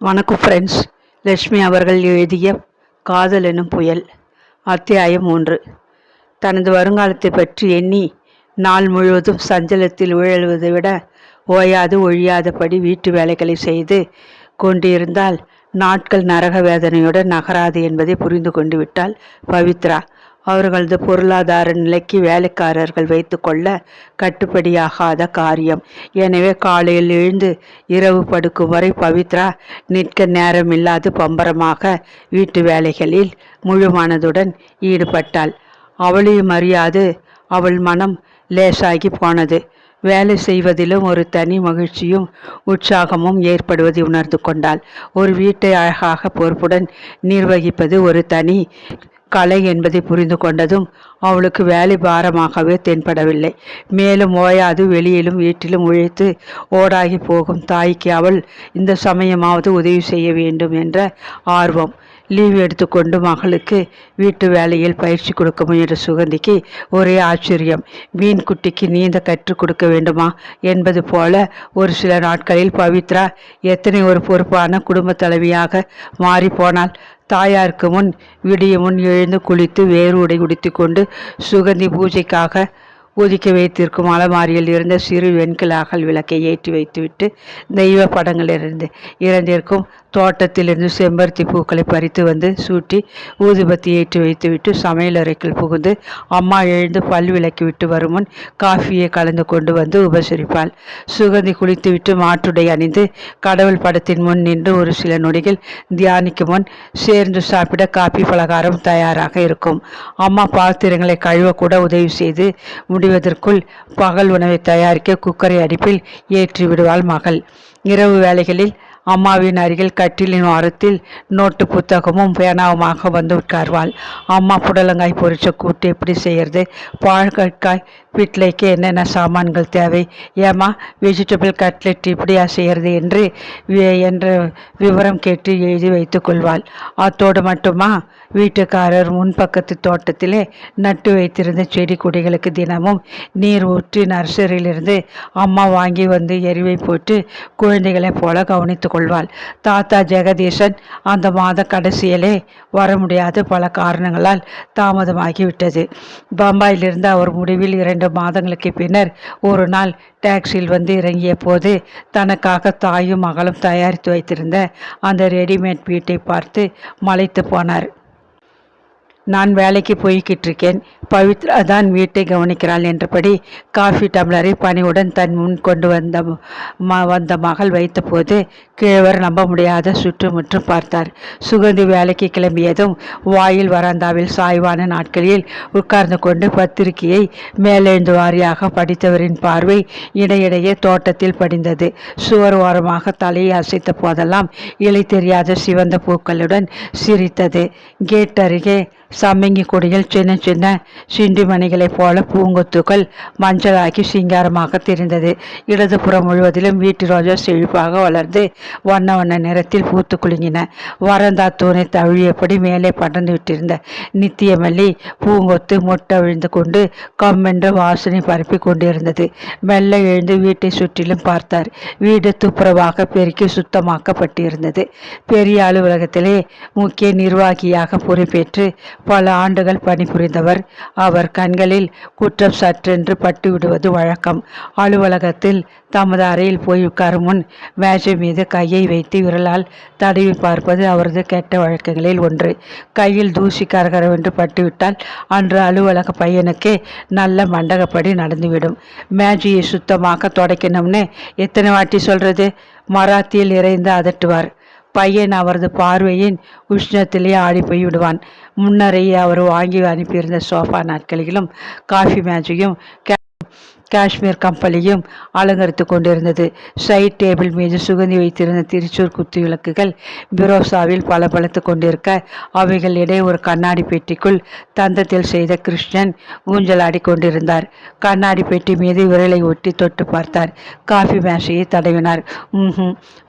வணக்கம் ஃப்ரெண்ட்ஸ் லட்சுமி அவர்கள் எழுதிய காதல் எனும் புயல் அத்தியாயம் ஒன்று. தனது வருங்காலத்தை பற்றி எண்ணி நாள் முழுவதும் சஞ்சலத்தில் உழல்வதை விட ஓயாது ஒழியாதபடி வீட்டு வேலைகளை செய்து கொண்டிருந்தால் நாட்கள் நரக வேதனையுடன் நகராது என்பதை புரிந்து கொண்டு விட்டாள் பவித்ரா. அவர்களது பொருளாதார நிலைக்கு வேலைக்காரர்கள் வைத்துக்கொள்ள கட்டுப்படியாகாத காரியம். எனவே காலையில் எழுந்து இரவு படுக்கும் வரை பவித்ரா நிற்க நேரமில்லாது பம்பரமாக வீட்டு வேலைகளில் முழு மனதுடன் ஈடுபட்டாள். அவளையும் அறியாது அவள் மனம் லேசாகி போனது. வேலை செய்வதிலும் ஒரு தனி மகிழ்ச்சியும் உற்சாகமும் ஏற்படுவதை உணர்ந்து கொண்டாள். ஒரு வீட்டை அழகாக பொறுப்புடன் நிர்வகிப்பது ஒரு தனி கலை என்பதை புரிந்து கொண்டதும் அவளுக்கு வேலை பாரமாகவே தென்படவில்லை. மேலும் ஓயாது வெளியிலும் வீட்டிலும் உழைத்து ஓடாகி போகும் தாய்க்கு அவள் இந்த சமயமாவது உதவி செய்ய வேண்டும் என்ற ஆர்வம். லீவ் எடுத்துக்கொண்டு மகளுக்கு வீட்டு வேலையில் பயிற்சி கொடுக்க முயன்ற சுகந்திக்கு ஒரே ஆச்சரியம். மீன் குட்டிக்கு நீந்த கற்றுக் கொடுக்க வேண்டுமா என்பது போல ஒரு சில நாட்களில் பவித்ரா எத்தனை ஒரு பொறுப்பான குடும்ப தலைவியாக மாறி போனால் தாயாருக்கு முன் விடிய முன் எழுந்து குளித்து வேறு உடை உடுத்திக்கொண்டு சுகந்தி பூஜைக்காக ஒதுக்க வைத்திருக்கும் அலமாரியில் இருந்த சிறு வெண்கல அகல் விளக்கை ஏற்றி வைத்துவிட்டு தெய்வ படங்களிலிருந்து இறந்திருக்கும் தோட்டத்திலிருந்து செம்பருத்தி பூக்களை பறித்து வந்து சூட்டி ஊதுபத்தி ஏற்றி வைத்துவிட்டு சமையலறைக்குள் புகுந்து அம்மா எழுந்து பல் விளக்கி விட்டு வரும் முன் காஃபியை கலந்து கொண்டு வந்து உபசரிப்பாள். சுகந்தி குளித்துவிட்டு மாற்றுடை அணிந்து கடவுள் படத்தின் முன் நின்று ஒரு சில நொடிகள் தியானிக்கும் முன் சேர்ந்து சாப்பிட காப்பி பலகாரம் தயாராக இருக்கும். அம்மா பாத்திரங்களை கழுவக்கூட உதவி செய்து முடிவதற்குள் பகல் உணவை தயாரிக்க குக்கரை அடுப்பில் ஏற்றி விடுவாள் மகள். இரவு வேலைகளில் அம்மாவின் அருகில் கட்டிலின் வாரத்தில் நோட்டு புத்தகமும் பேனாவுமாக வந்து உட்கார்வாள். அம்மா புடலங்காய் பொரிச்ச கூட்டு எப்படி செய்யறது? பாழ்கற்காய் வீட்டிலேக்கு என்னென்ன சாமான்கள் தேவை? ஏமா வெஜிடபிள் கட்லெட் இப்படியா செய்கிறது என்று என்று விவரம் கேட்டு எழுதி வைத்து கொள்வாள். அத்தோடு மட்டுமா வீட்டுக்காரர் முன்பக்கத்து தோட்டத்திலே நட்டு வைத்திருந்த செடி கொடிகளுக்கு தினமும் நீர் ஊற்றி நர்சரியிலிருந்து அம்மா வாங்கி வந்து எரிவை போட்டு குழந்தைகளைப் போல கவனித்து கொள்வாள். தாத்தா ஜெகதீசன் அந்த மாத கடைசியிலே வர முடியாத பல காரணங்களால் தாமதமாகிவிட்டது. பம்பாயிலிருந்து அவர் முடிவில் இரண்டு மாதங்களுக்கு பின்னர் ஒரு நாள் டாக்ஸியில் வந்து இறங்கிய போது தனக்காக தாயும் மகளும் தயாரித்து வைத்திருந்த அந்த ரெடிமேட் வீட்டை பார்த்து மலைத்து போனார். நான் வேலைக்கு போய்கிட்டு இருக்கேன் பவித்ரா தான் வீட்டை கவனிக்கிறாள் என்றபடி காஃபி டம்ளரை பணியுடன் தன் முன் கொண்டு வந்த வந்த மகள் வைத்தபோது கிழவர் நம்ப முடியாத சுற்றுமுற்றும் பார்த்தார். சுகந்தி வேலைக்கு கிளம்பியதும் வாயில் வராந்தாவில் சாய்வான நாட்களில் உட்கார்ந்து கொண்டு பத்திரிகையை மேலெழுந்து வாரியாக படித்தவரின் பார்வை இடையிடையே தோட்டத்தில் படிந்தது. சுவர் ஓரமாக தலையை அசைத்த போதெல்லாம் இலை தெரியாத சிவந்த பூக்களுடன் சிரித்தது. கேட் அருகே சம்மங்கி கொடியில் சின்ன சின்ன சிண்டி மணிகளைப் போல பூங்கொத்துக்கள் மஞ்சளாக்கி சிங்காரமாக தெரிந்தது. இடதுபுறம் முழுவதிலும் வீட்டு ரோஜா செழிப்பாக வளர்ந்து வண்ண வண்ண நிறத்தில் பூத்து குலுங்கின. வரந்தா தூணை தழுவியபடி மேலே படர்ந்து விட்டிருந்த நித்தியமல்லி பூங்கொத்து மொட்டை விழுந்து கொண்டு கம்மென்று வாசனை பரப்பி கொண்டிருந்தது. மெல்ல எழுந்து வீட்டை சுற்றிலும் பார்த்தார். வீடு துப்புரவாக பெருக்கி சுத்தமாக்கப்பட்டிருந்தது. பெரிய அலுவலகத்திலே முக்கிய நிர்வாகியாக பொறுப்பேற்று பல ஆண்டுகள் பணிபுரிந்தவர். அவர் கண்களில் குற்றம் சற்றென்று பட்டுவிடுவது வழக்கம். அலுவலகத்தில் தமது அறையில் போய் உட்காரும் முன் மேஜை மீது கையை வைத்து விரலால் தடவி பார்ப்பது அவரது கெட்ட வழக்கங்களில் ஒன்று. கையில் தூசி கரகரவென்று பட்டுவிட்டால் அன்று அலுவலக பையனுக்கே நல்ல மண்டகப்படி நடந்துவிடும். மேஜையை சுத்தமாக தொடக்கணும்னு எத்தனை வாட்டி சொல்றது? மராத்தியில் இறைந்து அதட்டுவார். பையன் அவரது பார்வையின் உஷ்ணத்திலே ஆடி போய் விடுவான் முன்னரையே அவர் வாங்கி அனுப்பியிருந்த சோஃபா நாட்களிலும் காஃபி மேஜையும் காஷ்மீர் கம்பளியும் அலங்கரித்து கொண்டிருந்தது. சைட் டேபிள் மீது சுகந்தி வைத்திருந்த திருச்சூர் குத்து விளக்குகள் பிரோசாவில் பளபளத்து கொண்டிருக்க அவைகளிடையே ஒரு கண்ணாடி பெட்டிக்குள் தந்தத்தில் செய்த கிருஷ்ணன் ஊஞ்சலாடி கொண்டிருந்தார். கண்ணாடி பெட்டி மீது விரலை ஒட்டி தொட்டு பார்த்தார். காஃபி மேஷையை தடவினார்.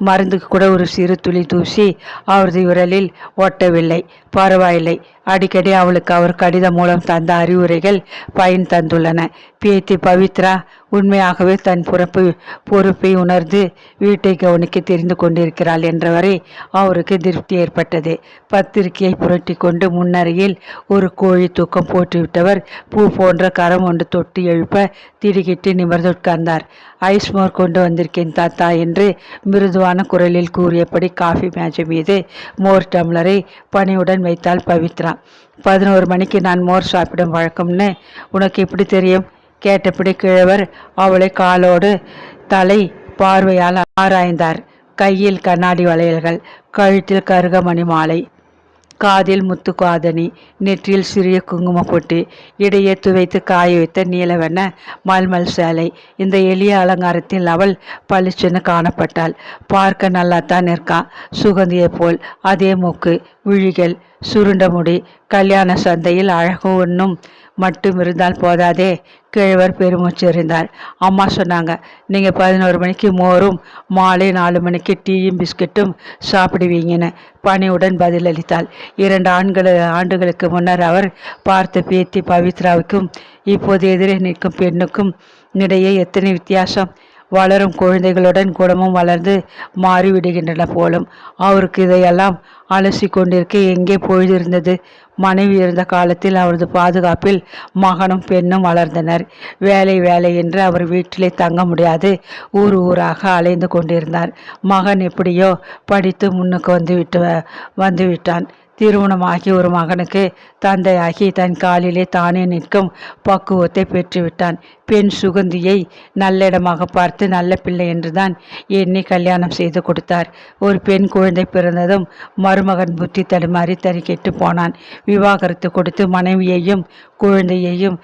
மருந்துக்கு கூட ஒரு சிறு துளி தூசி அவரது விரலில் ஒட்டவில்லை. பரவாயில்லை. அடிக்கடி அவளுக்கு அவர் கடிதம் மூலம் தந்த அறிவுரைகள் பயன் தந்துள்ளன. பேத்தி பவித்ரா உண்மையாகவே தன் பொறுப்பு பொறுப்பை உணர்ந்து வீட்டை கவனிக்க தெரிந்து கொண்டிருக்கிறாள் என்றவரை அவருக்கு திருப்தி ஏற்பட்டது. பத்திரிகையை புரட்டி கொண்டு முன்னரையில் ஒரு கோழி தூக்கம் போட்டுவிட்டவர். பூ போன்ற கரம் ஒன்று தொட்டு எழுப்ப திடுக்கிட்டு நிமிர்ந்து உட்கார்ந்தார். ஐஸ் மோர் கொண்டு வந்திருக்கேன் தாத்தா என்று மிருதுவான குரலில் கூறியபடி காஃபி மேஜை மீது மோர் டம்ளரை பணியுடன் வைத்தாள் பவித்ரா. பதினோரு மணிக்கு நான் மோர் சாப்பிடும் வழக்கம்னு உனக்கு எப்படி தெரியும்? கேட்டபடி கிழவர் அவளை காலோடு தலை பார்வையால் ஆராய்ந்தார். கையில் கண்ணாடி வளையல்கள் கழுத்தில் கருகமணி மாலை காதில் முத்து காதணி நெற்றியில் சிறிய குங்கும பொட்டி இடையே துவைத்து காய வைத்த நீலவண்ண மல்மல் சேலை. இந்த எளிய அலங்காரத்தில் அவள் பளிச்சென்னு காணப்பட்டாள். பார்க்க நல்லாத்தான் இருக்கான் சுகந்தியைப் போல் அதே மூக்கு விழிகள் சுருண்ட முடி கல்யாண சந்தையில் அழகு ஒன்றும் மட்டும் இருந்தால் போதாதே. கிழவர் பெருமூச்சு இருந்தார். அம்மா சொன்னாங்க நீங்கள் பதினோரு மணிக்கு மோரும் மாலை நாலு மணிக்கு டீயும் பிஸ்கட்டும் சாப்பிடுவீங்கன்னு. பணியுடன் பதிலளித்தாள். இரண்டு ஆண்கள் ஆண்டுகளுக்கு முன்னர் அவர் பார்த்த பேத்தி பவித்ராவுக்கும் இப்போது எதிரே நிற்கும் பெண்ணுக்கும் இடையே எத்தனை வித்தியாசம்? வளரும் குழந்தைகளுடன் குணமும் வளர்ந்து மாறிவிடுகின்றன போலும். அவருக்கு இதையெல்லாம் அலசி கொண்டிருக்க எங்கே பொழுதிருந்தது? மனைவி இருந்த காலத்தில் அவரது பாதுகாப்பில் மகனும் பெண்ணும் வளர்ந்தனர். வேலை வேலை என்று அவர் வீட்டிலே தங்க முடியாது. ஊர் ஊராக அலைந்து கொண்டிருந்தார். மகன் எப்படியோ படித்து முன்னுக்கு வந்து விட்டு வந்து விட்டான். திருமணமாகி ஒரு மகனுக்கு தந்தையாகி தன் காலிலே தானே நிற்கும் பக்குவத்தை பெற்றுவிட்டான். பெண் சுகந்தியை நல்லிடமாக பார்த்து நல்ல பிள்ளை என்றுதான் எண்ணி கல்யாணம் செய்து கொடுத்தார். ஒரு பெண் குழந்தை பிறந்ததும் மருமகன் புத்தி தடுமாறி தறி கெட்டு போனான். விவாகரத்து கொடுத்து மனைவியையும் குழந்தையையும்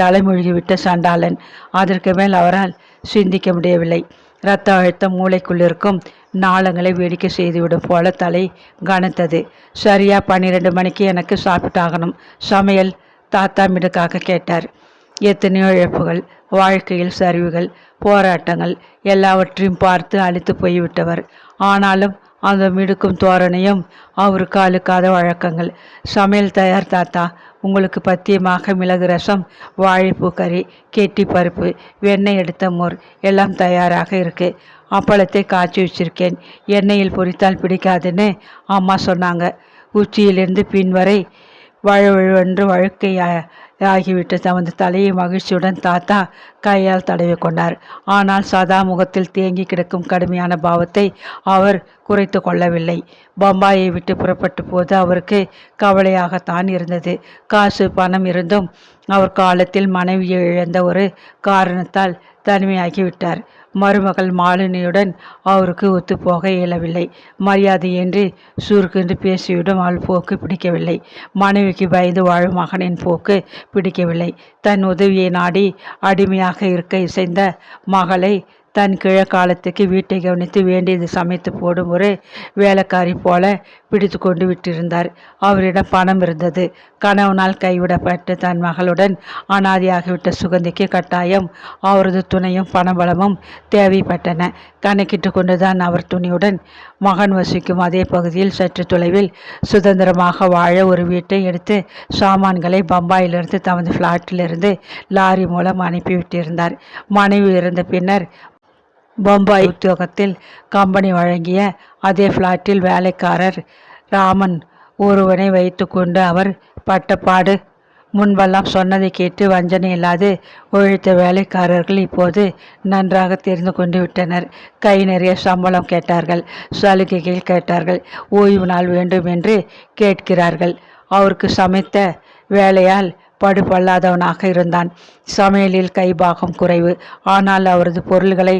தலைமொழிகிவிட்ட சண்டாளன். அதற்கு மேல் அவரால் சிந்திக்க முடியவில்லை. இரத்த அழுத்தம் மூளைக்குள் இருக்கும். நாளங்களை வேடிக்கை செய்துவிடும் போல தலை கனத்தது. சரியா பன்னிரெண்டு மணிக்கு எனக்கு சாப்பிட்டாகணும். சமையல் தாத்தா மிடுக்காக கேட்டார். எத்தனையோ இழப்புகள் வாழ்க்கையில் சரிவுகள் போராட்டங்கள் எல்லாவற்றையும் பார்த்து அழித்து போய்விட்டவர். ஆனாலும் அந்த மிடுக்கும் தோரணையும் அவருக்கு அழுக்காத வழக்கங்கள். சமையல் தயார் தாத்தா உங்களுக்கு பத்தியமாக மிளகு ரசம் வாழைப்பூ கறி கெட்டி பருப்பு வெண்ணெய் எடுத்த மோர் எல்லாம் தயாராக இருக்கு. அப்பளத்தை காய்ச்சி வச்சிருக்கேன். எண்ணெயில் பொரித்தால் பிடிக்காதுன்னு அம்மா சொன்னாங்க. உச்சியிலிருந்து பின் வரை வழுவழுவென்று வழுக்கை ஆகிவிட்டு தமது தலையை மகிழ்ச்சியுடன் தாத்தா கையால் தடவி கொண்டார். ஆனால் சதா முகத்தில் தேங்கி கிடக்கும் கடுமையான பாவத்தை அவர் குறைத்து கொள்ளவில்லை. பம்பாயை விட்டு புறப்பட்ட போது அவருக்கு கவலையாகத்தான் இருந்தது. காசு பணம் இருந்தும் அவர் காலத்தில் மனைவியை இழந்த ஒரு காரணத்தால் தனிமையாகிவிட்டார். மருமகள் மாலினியுடன் அவருக்கு ஒத்துப்போக இயலவில்லை. மரியாதையின்றி சுருக்கென்று பேசிவிடும் அவள் போக்கு பிடிக்கவில்லை. மனைவிக்கு பயந்து வாழும் மகனின் போக்கு பிடிக்கவில்லை. தன் உதவியை நாடி அடிமையாக இருக்க இசைந்த மகளை தன் கிழக்காலத்துக்கு வீட்டை கவனித்து வேண்டியது சமைத்து போடும் ஒரு வேலைக்காரி போல பிடித்து கொண்டு விட்டிருந்தார். அவரிடம் பணம் இருந்தது. கணவனால் கைவிடப்பட்டு தன் மகளுடன் அனாதியாகிவிட்ட சுகந்திக்கு கட்டாயம் அவரது துணையும் பணபலமும் தேவைப்பட்டன. கணக்கிட்டு கொண்டுதான் அவர் துணியுடன் மகன் வசிக்கும் அதே பகுதியில் சற்று தொலைவில் சுதந்திரமாக வாழ ஒரு வீட்டை எடுத்து சாமான்களை பம்பாயிலிருந்து தமது ஃப்ளாட்டிலிருந்து லாரி மூலம் அனுப்பிவிட்டிருந்தார். மனைவி இருந்த பின்னர் பம்பாய் உத்தியோகத்தில் கம்பெனி வழங்கிய அதே ஃப்ளாட்டில் வேலைக்காரர் ராமன் ஒருவனை வைத்துக்கொண்டு அவர் பட்டப்பாடு. முன்பெல்லாம் சொன்னதை கேட்டு வஞ்சனை இல்லாது உழைத்த வேலைக்காரர்கள் இப்போது நன்றாக தெரிந்து கொண்டு விட்டனர். கை நிறைய சம்பளம் கேட்டார்கள். சலுகைகள் கேட்டார்கள். ஓய்வு நாள் வேண்டும் என்று கேட்கிறார்கள். அவருக்கு சமைத்த வேலையால் படுபல்லாதவனாக இருந்தான். சமையலில் கைபாகம் குறைவு. ஆனால் அவரது பொருள்களை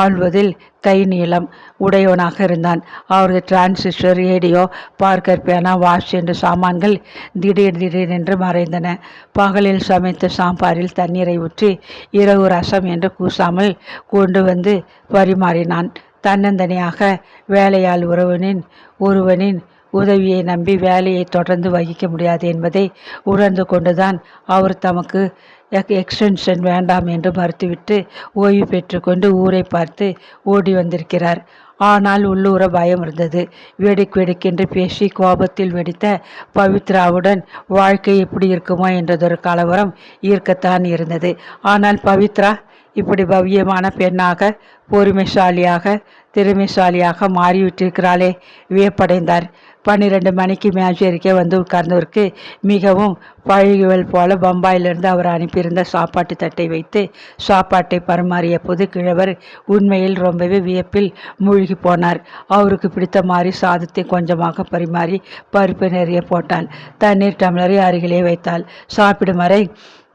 ஆள்வதில் கை நீளம் உடையவனாக இருந்தான். அவரது டிரான்சிஸ்டர் ரேடியோ பார்க்கர் பேனா வாஷ் என்ற சாமான்கள் திடீர் திடீரென்று மறைந்தன. பகலில் சமைத்த சாம்பாரில் தண்ணீரை ஊற்றி இரவு ரசம் என்று கூசாமல் கொண்டு வந்து பரிமாறினான். தன்னந்தனியாக வேலையால் ஒருவனின் ஒருவனின் உதவியை நம்பி வேலையை தொடர்ந்து வகிக்க முடியாது என்பதை உணர்ந்து கொண்டுதான் அவர் தமக்கு எக்ஸ்டென்ஷன் வேண்டாம் என்று மறுத்துவிட்டு ஓய்வு பெற்றுக்கொண்டு ஊரை பார்த்து ஓடி வந்திருக்கிறார். ஆனால் உள்ளூர பயம் இருந்தது. வேடிக் வேடிக்கென்று பேசி கோபத்தில் வெடித்த பவித்ராவுடன் வாழ்க்கை எப்படி இருக்குமோ என்றதொரு கலவரம் ஈர்க்கத்தான் இருந்தது. ஆனால் பவித்ரா இப்படி பவ்யமான பெண்ணாக பொறுமைசாலியாக திறமைசாலியாக மாறிவிட்டிருக்கிறாளே வியப்படைந்தார். பன்னிரெண்டு மணிக்கு மேஜரிக்கே வந்து உட்கார்ந்தவருக்கு மிகவும் பழகுவல் போல பம்பாயிலிருந்து அவர் அனுப்பியிருந்த சாப்பாட்டு தட்டை வைத்து சாப்பாட்டை பரிமாறிய போது கிழவர் உண்மையில் ரொம்பவே வியப்பில் மூழ்கி போனார். அவருக்கு பிடித்த மாதிரி சாதத்தை கொஞ்சமாக பரிமாறி பருப்பு நிறைய போட்டாள் தண்ணீர் டம்ளரை அருகிலே வைத்தாள். சாப்பிடும் வரை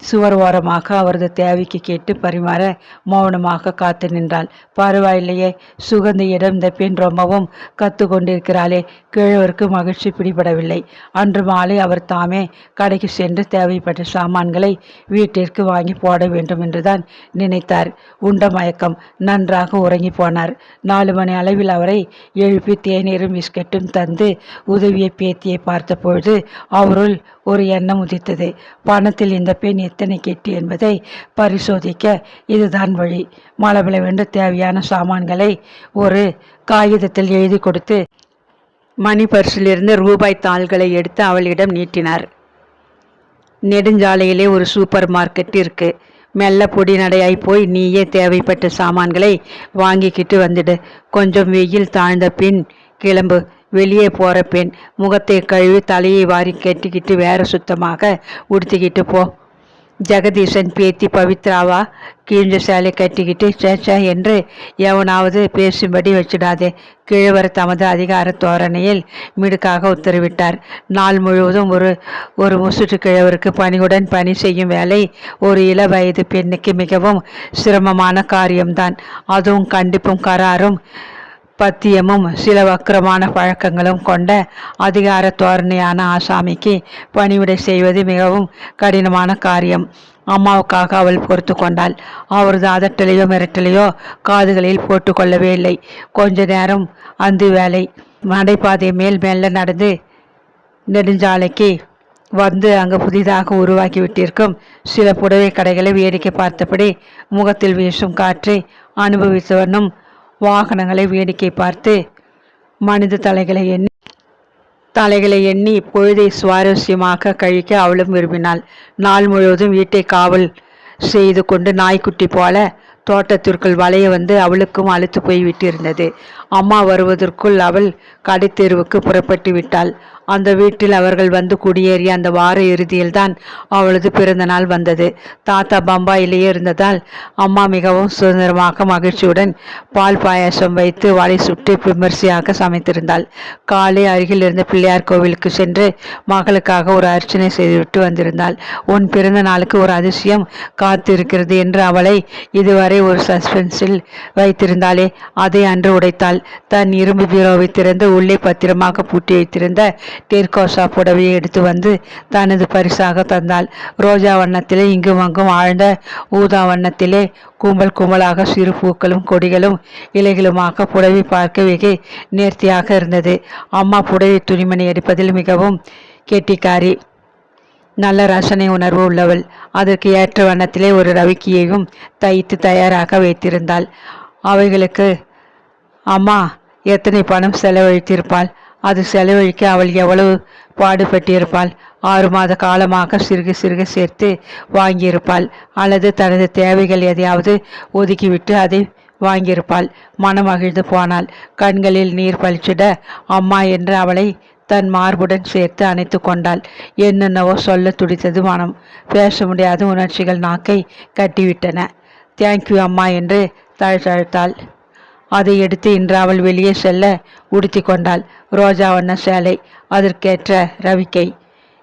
சுவர் ஓரமாக அவரது தேவைக்கு கேட்டு பரிமாற மௌனமாக காத்து நின்றாள். பரவாயில்லையே சுகந்தியிடம் இந்த பெண் ரொம்பவும் கத்து கொண்டிருக்கிறாளே. கிழவருக்கு மகிழ்ச்சி பிடிபடவில்லை. அன்று மாலை அவர் தாமே கடைக்கு சென்று தேவைப்பட்ட சாமான்களை வீட்டிற்கு வாங்கி போட வேண்டும் என்றுதான் நினைத்தார். உண்ட மயக்கம். நன்றாக உறங்கி போனார். நாலு மணி அளவில் அவரை எழுப்பி தேநீரும் பிஸ்கட்டும் தந்து உதவிய பேத்தியை பார்த்தபொழுது அவருள் ஒரு எண்ணம் உதித்தது. பணத்தில் இந்த பெண் எத்தனை கெட்டி என்பதை பரிசோதிக்க இதுதான் வழி. மலபிளவென்று தேவையான சாமான்களை ஒரு காகிதத்தில் எழுதி கொடுத்து மணி பர்சிலிருந்து ரூபாய் தாள்களை எடுத்து அவளிடம் நீட்டினார். நெடுஞ்சாலையிலே ஒரு சூப்பர் மார்க்கெட் இருக்கு. மெல்ல பொடி நடையாய் போய் நீயே தேவைப்பட்ட சாமான்களை வாங்கிக்கிட்டு வந்துடு. கொஞ்சம் வெயில் தாழ்ந்த பின் கிளம்பு. வெளியே போகிற பெண். முகத்தை கழுவி தலையை வாரி கட்டிக்கிட்டு வேற சுத்தமாக உடுத்திக்கிட்டு போ. ஜெகதீசன் பேத்தி பவித்ராவா கீழ்ந்த சேலை கட்டிக்கிட்டு சேச்சா என்று எவனாவது பேசும்படி வச்சிடாதே. கிழவர் தமது அதிகார தோரணையில் மிடுக்காக உத்தரவிட்டார். நாள் முழுவதும் ஒரு ஒரு முசுற்று கிழவருக்கு பணியுடன் பணி செய்யும் வேலை ஒரு இள வயது பெண்ணுக்கு மிகவும் சிரமமான காரியம்தான். அதுவும் கண்டிப்பும் கராரும் பத்தியமும் சில வக்கரமான பழக்கங்களும் கொண்ட அதிகார தோரணையான ஆசாமிக்கு பணிவிடை செய்வது மிகவும் கடினமான காரியம். அம்மாவுக்காக அவள் பொறுத்து கொண்டாள். அவரது அதட்டலையோ மிரட்டலையோ காதுகளில் போட்டுக்கொள்ளவே இல்லை. கொஞ்ச நேரம் அந்து வேலை. நடைபாதை மேல் மெல்ல நடந்து நெடுஞ்சாலைக்கு வந்து அங்கு புதிதாக உருவாக்கி விட்டிருக்கும் சில புடவை கடைகளை வேடிக்கை பார்த்தபடி முகத்தில் வீசும் காற்றை அனுபவித்தவனும் வாகனங்களை வேடிக்கை பார்த்து மனித தலைகளை எண்ணி தலைகளை எண்ணி பொழுதை சுவாரஸ்யமாக கழிக்க அவளும் விரும்பினாள். நாள் முழுவதும் வீட்டை காவல் செய்து கொண்டு நாய்க்குட்டி போல தோட்டத்திற்குள் வளைய வந்து அவளுக்கும் அழுத்து போய் விட்டிருந்தது. அம்மா வருவதற்குள் அவள் கடைத்தெருவுக்கு புறப்பட்டு விட்டாள். அந்த வீட்டில் அவர்கள் வந்து குடியேறிய அந்த வார இறுதியில்தான் அவளது பிறந்த நாள் வந்தது. தாத்தா பம்பாயிலேயே இருந்ததால் அம்மா மிகவும் சுதந்திரமாக மகிழ்ச்சியுடன் பால் பாயாசம் வைத்து வாழை சுட்டு விமர்சையாக சமைத்திருந்தாள். காலை அருகில் இருந்த பிள்ளையார் கோவிலுக்கு சென்று மகளுக்காக ஒரு அர்ச்சனை செய்துவிட்டு வந்திருந்தாள். உன் பிறந்த நாளுக்கு ஒரு அதிசயம் காத்திருக்கிறது என்று அவளை இதுவரை ஒரு சஸ்பென்ஸில் வைத்திருந்தாளே. அதை அன்று உடைத்தாள். தன் இரும்பு பீரோவை திறந்து உள்ளே பத்திரமாக பூட்டி வைத்திருந்த டேர்கோசா புடவையை எடுத்து வந்து தனது பரிசாக தந்தாள். ரோஜா வண்ணத்திலே இங்கும் அங்கும் ஆழ்ந்த ஊதா வண்ணத்திலே கும்பல் கும்பலாக சிறு பூக்களும் கொடிகளும் இலைகளுமாக புடவை பார்க்க வெகு நேர்த்தியாக இருந்தது. அம்மா புடவை துணிமணி எடுப்பதில் மிகவும் கெட்டிக்காரி நல்ல ரசனை உணர்வு உள்ளவள். அதற்கு ஏற்ற வண்ணத்திலே ஒரு ரவிக்கியையும் தைத்து தயாராக வைத்திருந்தாள். அவைகளுக்கு அம்மா எத்தனை பணம் செலவழித்திருப்பாள்? அது செலவழிக்க அவள் எவ்வளவு பாடுபட்டிருப்பாள். ஆறு மாத காலமாக சிறுக சிறுக சேர்த்து வாங்கியிருப்பாள். அல்லது தனது தேவைகள் எதையாவது ஒதுக்கிவிட்டு அதை வாங்கியிருப்பாள். மனம் மகிழ்ந்து போனாள். கண்களில் நீர் பளிச்சிட அம்மா என்று அவளை தன் மார்புடன் சேர்த்து அணைத்து கொண்டாள். என்னென்னவோ சொல்ல துடித்தது மனம். பேச முடியாத உணர்ச்சிகள் நாக்கை கட்டிவிட்டன. தேங்க்யூ அம்மா என்று தழுத்தழுத்தாள் அதை எடுத்து இன்று அவள் வெளியே செல்ல உடுத்தி கொண்டாள். ரோஜா வண்ண சேலை அதற்கேற்ற ரவிக்கை.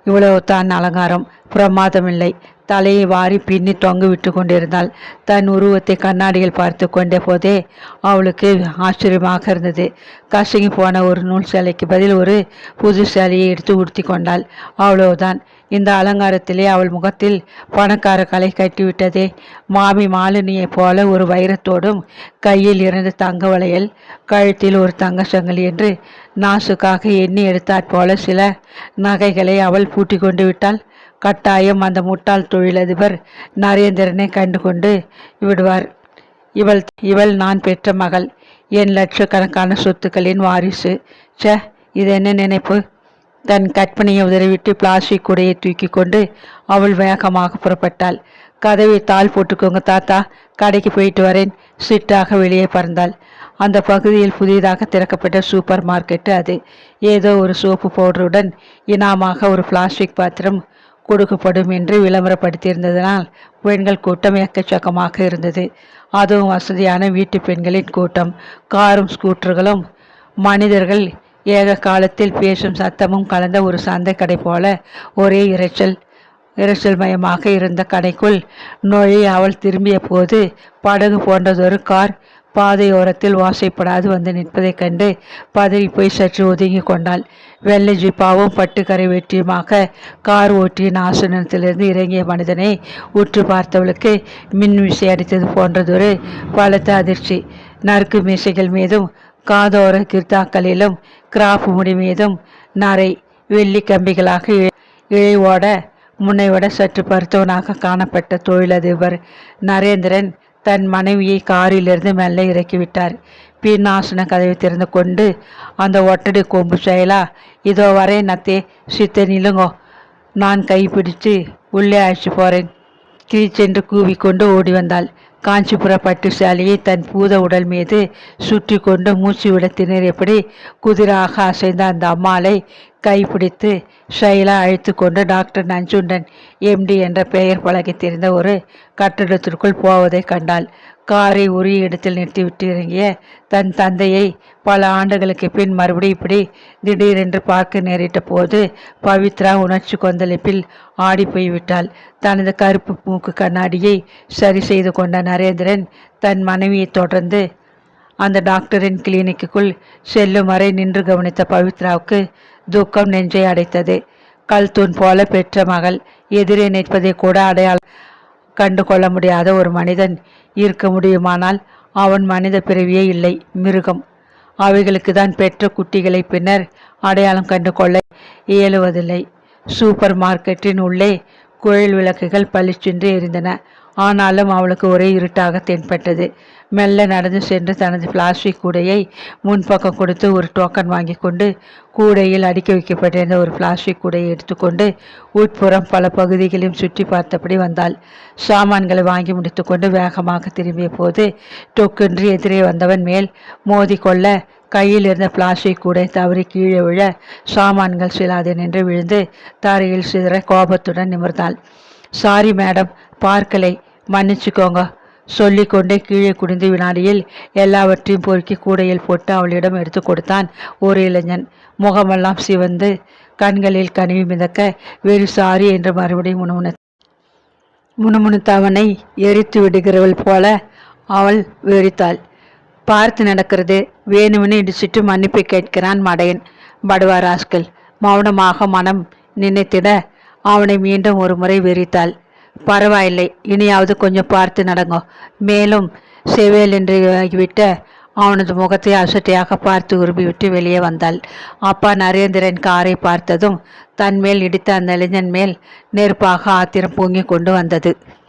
இவ்வளவு தான் அலங்காரம். பிரமாதமில்லை தலையை வாரி பின்னி தொங்கு விட்டு கொண்டிருந்தாள். தன் உருவத்தை கண்ணாடியில் பார்த்து கொண்ட போதே அவளுக்கு ஆச்சரியமாக இருந்தது. கசங்கி போன ஒரு நூல் சேலைக்கு பதில் ஒரு புது சேலையை எடுத்து உடுத்தி கொண்டாள். அவ்வளவுதான். இந்த அலங்காரத்திலே அவள் முகத்தில் பணக்கார கலை கட்டிவிட்டதே. மாமி மாலினியைப் போல ஒரு வைரத்தோடும் கையில் இருந்து தங்க வளையல் கழுத்தில் ஒரு தங்க சங்கிலி என்று நாசுக்காக எண்ணி எடுத்தாற் போல சில நகைகளை அவள் பூட்டி கொண்டு விட்டாள். கட்டாயம் அந்த முட்டாள் தொழிலதிபர் நரேந்திரனை கண்டு கொண்டு விடுவார். இவள் இவள் நான் பெற்ற மகள். என் லட்சக்கணக்கான சொத்துக்களின் வாரிசு. ச இது என்ன நினைப்பு? தன் கற்பனையை உதறிவிட்டு பிளாஸ்டிக் கூடையை தூக்கி கொண்டு அவள் வேகமாக புறப்பட்டாள். கதவை தாள் போட்டுக்கோங்க தாத்தா. கடைக்கு போயிட்டு வரேன். சிட்டாக வெளியே பறந்தாள். அந்த பகுதியில் புதிதாக திறக்கப்பட்ட சூப்பர் மார்க்கெட்டு அது. ஏதோ ஒரு சோப்பு பவுடருடன் இனாமாக ஒரு பிளாஸ்டிக் பாத்திரம் கொடுக்கப்படும் என்று விளம்பரப்படுத்தியிருந்ததனால் பெண்கள் கூட்டம் எக்கச்சக்கமாக இருந்தது. அதுவும் வசதியான வீட்டு பெண்களின் கூட்டம். காரும் ஸ்கூட்டர்களும் மனிதர்கள் ஏக காலத்தில் பேசும் சத்தமும் கலந்த ஒரு சந்தை கடை போல ஒரே இரைச்சல் இரைச்சல் மயமாக இருந்த கடைக்குள் நுழைய அவள் திரும்பிய போது படகு போன்றதொரு கார் பாதையோரத்தில் வாசைப்படாது வந்து நிற்பதைக் கண்டு பதறி போய் சற்று ஒதுங்கி கொண்டாள். வெள்ளை ஜிப்பாவும் பட்டுக்கரை வெற்றியுமாக கார் ஓட்டியின் நாசனத்திலிருந்து இறங்கிய மனிதனை உற்று பார்த்தவளுக்கு மின் விசை அடித்தது போன்றதொரு பலத்த அதிர்ச்சி. நறுக்கு மீசைகள் மீதும் காதோர கிர்தாக்களிலும் கிராஃப் முடி மீதும் நரை வெள்ளி கம்பிகளாக இழைவோட முன்னைவிட சற்று பருத்தவனாக காணப்பட்ட தொழிலதிபர் நரேந்திரன் தன் மனைவியை காரிலிருந்து மெல்ல இறக்கிவிட்டார். பின் கதவை திறந்து கொண்டு அந்த ஒட்டடி கொம்பு செயலா? இதோ வரே நத்தே சித்த நிலுங்கோ நான் கைப்பிடித்து உள்ளே அழைச்சி போகிறேன் கிழிச்சென்று கூவிக்கொண்டு ஓடி வந்தாள். காஞ்சிபுர பட்டுசாலியை தன் பூத உடல் மீது சுற்றி கொண்டு மூச்சு விட திணறியபடி குதிராக அசைந்த அந்த அம்மாளை கைப்பிடித்து ஷைலா அழைத்து கொண்டு டாக்டர் நஞ்சுண்டன் எம்டி என்ற பெயர் பழகி தெரிந்த ஒரு கட்டிடத்திற்குள் போவதை கண்டாள். காரை உரிய இடத்தில் நிறுத்திவிட்டு இறங்கிய தன் தந்தையை பல ஆண்டுகளுக்கு பின் மறுபடியும் இப்படி திடீரென்று பார்க்க நேரிட்ட போது பவித்ரா உணர்ச்சி கொந்தளிப்பில் ஆடி போய்விட்டாள். தனது கருப்பு மூக்கு கண்ணாடியை சரி செய்து கொண்ட நரேந்திரன் தன் மனைவியை தொடர்ந்து அந்த டாக்டரின் கிளினிக்குள் செல்லும் வரை நின்று கவனித்த பவித்ராவுக்கு துக்கம் நெஞ்சை அடைத்தது. கல் தூண் போல பெற்ற மகள் எதிரே நிற்பதை கூட அடையாளம் கண்டு கொள்ள முடியாத ஒரு மனிதன் இருக்க முடியுமானால் அவன் மனித பிறவியே இல்லை மிருகம். அவைகளுக்கு தான் பெற்ற குட்டிகளை பின்னர் அடையாளம் கண்டு கொள்ள இயலுவதில்லை. சூப்பர் மார்க்கெட்டின் உள்ளே குழல் விளக்குகள் பளிச்சென்று எரிந்தன. ஆனாலும் அவளுக்கு ஒரே இருட்டாக தென்பட்டது. மெல்ல நடந்து சென்று தனது பிளாஸ்டிக் கூடையை முன்பக்கம் கொடுத்து ஒரு டோக்கன் வாங்கி கொண்டு கூடையில் அடுக்கி வைக்கப்பட்டிருந்த ஒரு பிளாஸ்டிக் கூடையை எடுத்துக்கொண்டு உட்புறம் பல பகுதிகளையும் சுற்றி பார்த்தபடி வந்தாள். சாமான்களை வாங்கி முடித்துக்கொண்டு வேகமாக திரும்பிய போது டொக்கென்று எதிரே வந்தவன் மேல் மோதிக்கொள்ள கையில் இருந்த பிளாஸ்டிக் கூடை தவறி கீழே விழ சாமான்கள் சிலாது நின்று விழுந்து தரையில் சிதற கோபத்துடன் நிமிர்ந்தாள். Sorry madam பார்க்கலை. மன்னிச்சுக்கோங்க. சொல்லிக்கொண்டே கீழே குடிந்து வினாடியில் எல்லாவற்றையும் பொறுக்கி கூடையில் போட்டு அவளிடம் எடுத்து கொடுத்தான் ஒரு இளைஞன். முகமெல்லாம் சிவந்து கண்களில் கனிவு மிதக்க வெறு சாரி என்று மறுபடியும் முணுமுணு முணுமுணுத்தவனை எரித்து விடுகிறவள் போல அவள் வெறித்தாள். பார்த்து நடக்கிறது வேணுமென்னு இடிச்சிட்டு மன்னிப்பு கேட்கிறான் மடையன். படுவா ராஸ்கல் மௌனமாக மனம் நினைத்திட அவனை மீண்டும் ஒரு முறை வெறித்தாள். பரவாயில்லை. இனியாவது கொஞ்சம் பார்த்து நடங்கோ. மேலும் செவேல் என்று ஆகிவிட்ட அவனது முகத்தை அசட்டையாக பார்த்து உருபிவிட்டு வெளியே வந்தாள். அப்பா நரேந்திரன் காரை பார்த்ததும் தன் மேல் இடித்த அந்த இளைஞன் மேல் நெருப்பாக ஆத்திரம் பூங்கி கொண்டு வந்தது.